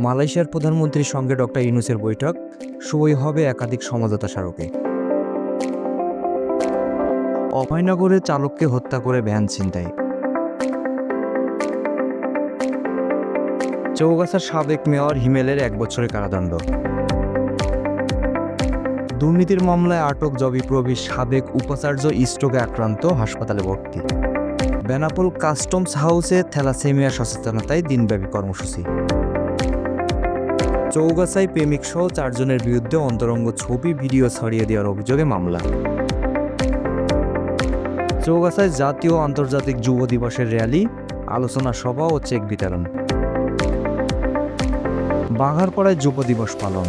মালয়েশিয়ার প্রধানমন্ত্রীর সঙ্গে ডক্টর ইউনুসের বৈঠক, সই হবে একাধিক সমঝোতা স্মারকে। অভয়নগরে চালককে হত্যা করে ভ্যান ছিনতাই। চৌগাছার সাবেক মেয়র হিমেলের এক বছরের কারাদণ্ড। দুর্নীতির মামলায় আটক জবি প্রবীর সাবেক উপাচার্য স্ট্রোকে আক্রান্ত, হাসপাতালে ভর্তি। বেনাপোল কাস্টমস হাউসে থ্যালাসেমিয়া সচেতনতায় দিনব্যাপী কর্মসূচি। চৌগাছায় প্রেমিক সহ চারজনের বিরুদ্ধে অন্তরঙ্গ ছবি, ভিডিও ছড়িয়ে দেওয়ার অভিযোগে মামলা। চৌগাছায় জাতীয় আন্তর্জাতিক যুব দিবসের র্যালি, আলোচনা সভা ও চেক বিতরণ। বাঘারপাড়ায় যুব দিবস পালন।